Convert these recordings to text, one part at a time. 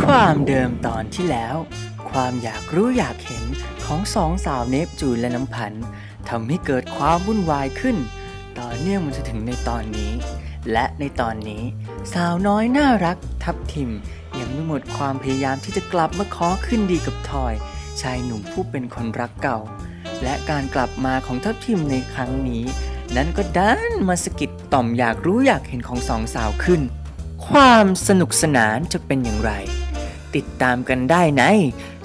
ความเดิมตอนที่แล้ว ความอยากรู้อยากเห็นของสองสาวเนปจูนและน้ำพันทำให้เกิดความวุ่นวายขึ้น ต่อเนื่องมันจะถึงในตอนนี้ และในตอนนี้ สาวน้อยน่ารักทับทิม ยังไม่หมดความพยายามที่จะกลับมาขอขึ้นดีกับทอย ชายหนุ่มผู้เป็นคนรักเก่า และการกลับมาของทับทิมในครั้งนี้ นั้นก็ดันมาสะกิดต่อมอยากรู้อยากเห็นของสองสาวขึ้น ความสนุกสนานจะเป็นอย่างไร ติดตามกันได้ใน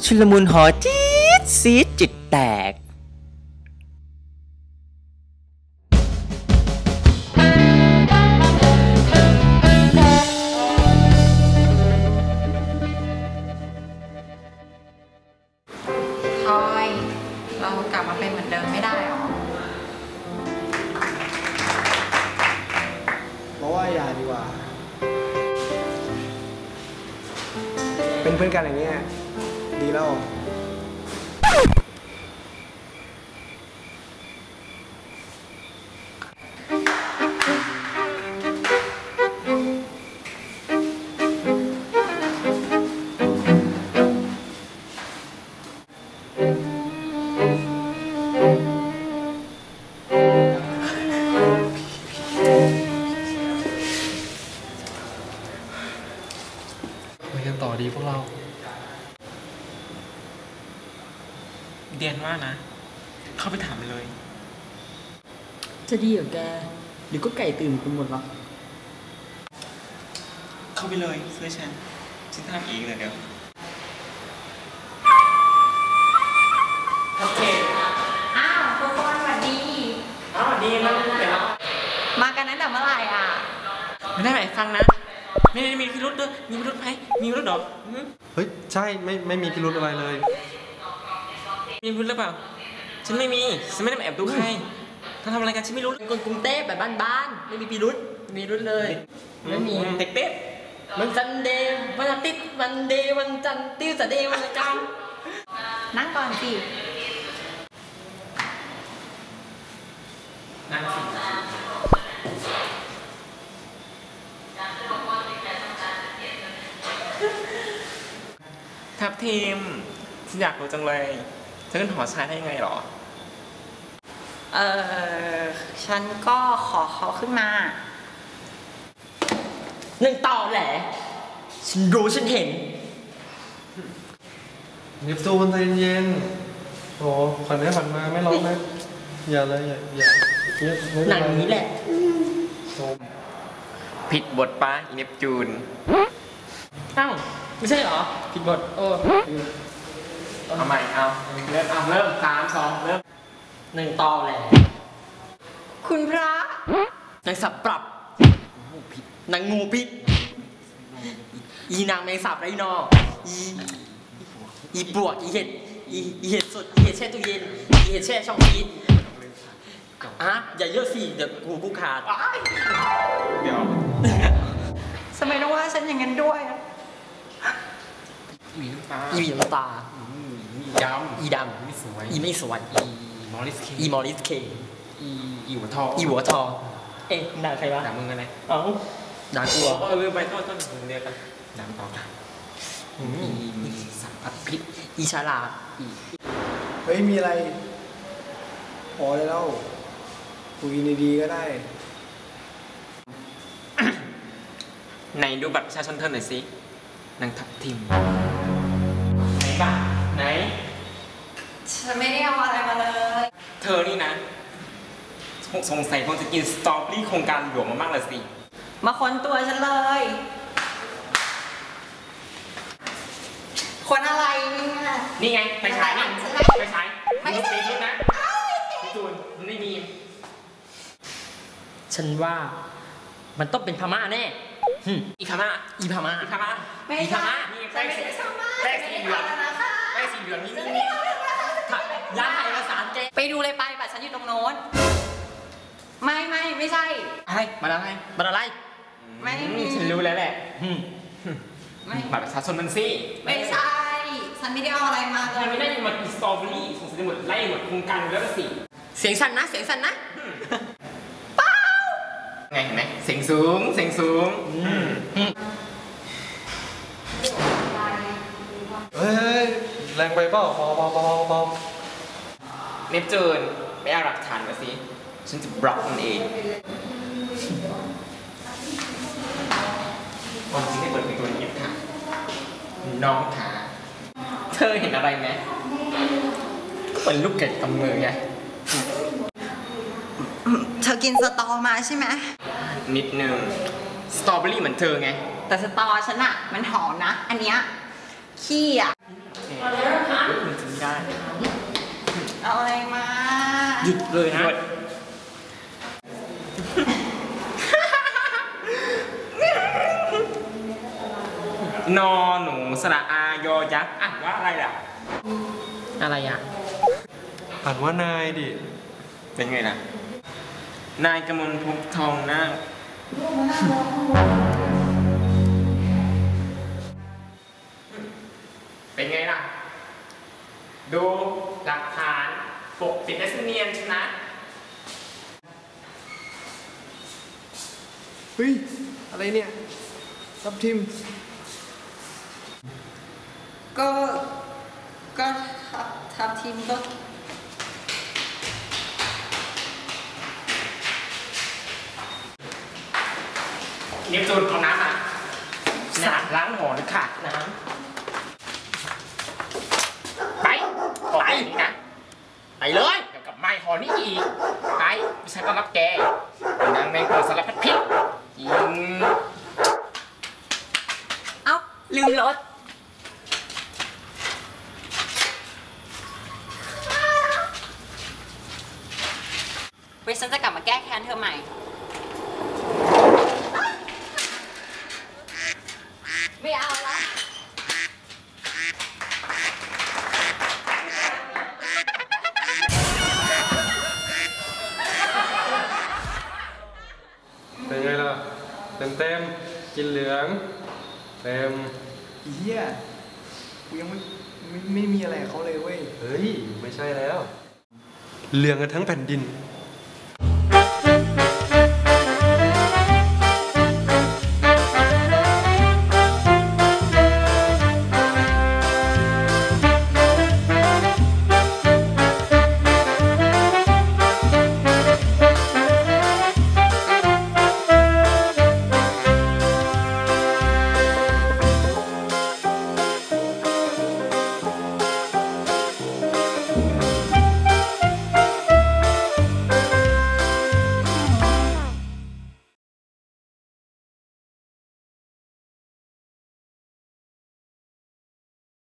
ชุลมุนหอจี๊ดซีดจิตแตกทอยเรากลับมาเป็นเหมือนเดิมไม่ได้หรอ เป็นเพื่อนกันอย่างเงี้ยดีแล้ว เรา เดียนว่านะ เข้าไปถามมันเลย จะดีเหรอแก หรือก็ไก่ตื่นกันหมดวะเข้าไปเลยเสื้อฉันฉันทำเองเลยเดี๋ยวอ้าวทุกคนสวัสดีอ้าวดีมากเดี๋ยวมากันตั้งแต่เมื่อไหร่อะ ไม่ได้หมายฟังนะ ไม่ได้มีพิรุษด้วย มีพิรุษไหมมีพิรุษเหรอหืมเฮ้ย ใช่ ไม่ ไม่มีพิรุธอะไรเลย มีพิรุษหรือเปล่า ฉันไม่มี ฉันไม่ได้มาแอบดูใครท่านทำอะไรกันฉันไม่รู้เป็นคนกรุงเทพแบบบ้านๆ ไม่มีพิรุษมีพิรุษเลย ไม่มีเด็กเป๊ะวันจันเดย์วันอาทิตย์วันเดย์วันจันทร์ติ้วสเดย์วันอังคารนั่งก่อนสินั่งสิ ทับทีมฉันอยากรู้จังเลยจะขึ้นหอชายได้ยังไงหรอ เออฉันก็ขอเขาขึ้นมา หนึ่งต่อแหละ ฉันรู้ฉันเห็นเนปซูนใจเย็นๆโอ้ฝันได้ฝันมาไม่ร้องนะอย่าเลยอย่าอย่าเงียบไม่เป็หนัไรงนี้แหละโซมผิดบทป้าอีเนปจูนอ้าว ไม่ใช่เหรอผิดบทโอ้เอาใหม่เอาเริ่มเอาเริ่มสามสองเริ่มหนึ่งต่อแหละคุณพระนางสับปรับนางงูพิษอีนางแมงสาบไรนออีอีปวกอีเห็ดอีอีเห็ดสดอีเห็ดแช่ตู้เย็นอีเห็ดแช่ช่องฟรีซอะอย่าเยอะสิเดี๋ยวกูกูขาดเดี๋ยวทำไมต้องว่าฉันอย่างนั้นด้วยอะ มีน้ำตาอีมีน้ำตา มียำอีดไม่สวยำอีไม่สวยอีมอริสเคอีมอริสเคอีอีหัวทองอีหัวทองเอ๊ะด่าใครวะด่ามึงอะไรเอ้าด่ากูเหรอเออลืมไปโทษโทษมึงเดียวกันด่ามึงต่อกันอีมีสัมผัสพิษอีฉลาดอีเฮ้ยมีอะไรพอได้แล้วคุยดีๆก็ได้ไหนดูบัตรประชาชนเธอหน่อยสิ นางทับทิม ไหนบ้างไหน ฉันไม่ได้เอาอะไรมาเลย เธอนี่นะ สงสงสัยคงจะกินสตรอเบอรี่โครงการหลวงมามากเลยสิ มาค้นตัวฉันเลย คนอะไรเนี่ย นี่ไงไฟฉายนี่ใช่ไหมไฟฉายไม่ใช่ดูสิดูนะพี่จูนมันไม่มี ฉันว่ามันต้องเป็นพม่าแน่หึ อีพม่าอีพม่าอีพม่าไม่อีพใช่ม่านี่ฉัแป้นงไม่สีได้ทำมาแป้งสีเหลืองฉันไม่ได้ทำนะคะแป้งสีเหลืองนี่ฉันนี่ไม่ได้ทำนะคะยาไทยภาษาเจไปดูเลยไปบัตรฉันอยู่ตรงโน้นไม่ไม่ไม่ใช่อะไรมาแล้วไงมันอะไร ไม่อืมีฉันรู้แล้วแหละหึไม่บัตรประชาชนมันสิไม่ใช่ฉันไม่ได้เอาอะไรมาเลมันไม่ยได้หมดอีสตรอเบอรี่สงสัยจะหมดไล่หมดโครงการแล้วสิเสียงสั่นนะเสียงสั่นนะ ไงเห็นไหมเสียงสูงเสียงสูงอืมอะไรแรงไปเปล่าพอพอพอพอพอเนปจูนไปเอาหลักฐานมาสิฉันจะบล็อกมันเองวันที่ได้เปิดเป็นตัวนี้ค่ะน้องขาเธอเห็นอะไรไหมก็เหมือนลูกเกดกำมือไง เธอกินสตอมาใช่ไหมนิดนึงสตรอเบอรี่เหมือนเธอไง แต่สตอฉันอะมันหอมนะ อันเนี้ยขี้อะมันจะไม่ได้เอาอะไรมา หยุดเลยนะนอหนูสระอายอยักษ์อ่านว่าอะไรล่ะ อะไรอะ อ่านว่านายดิ เป็นไงล่ะ นายกมลภพทองนาคเป็นไงล่ะ ดูหลักฐานปกปิดได้เนียนชนะ เฮ้ย อะไรเนี่ยทับทิม ก็ ก็ทับทับทีมก็ นปจูนเอาน้ำมาสาดล้างหมอหรือขาดน้ำไปไปนี่นะไปเลยเดี๋ยวกลับไม้หอนี่อีกไปไม่ใช่ต้อนรับแกนางแมงกวสารพัดพิษยิงเอ้าลืมรถเว้ยฉันจะกลับมาแก้แค้นเธอใหม่ไม่ เต็มเต็มๆกินเหลือง เต็มเฮียกูยังไม่ไม่ไม่มีอะไรกับเขาเลยเว้ย เฮ้ย ไม่ใช่แล้ว เหลืองกันทั้งแผ่นดิน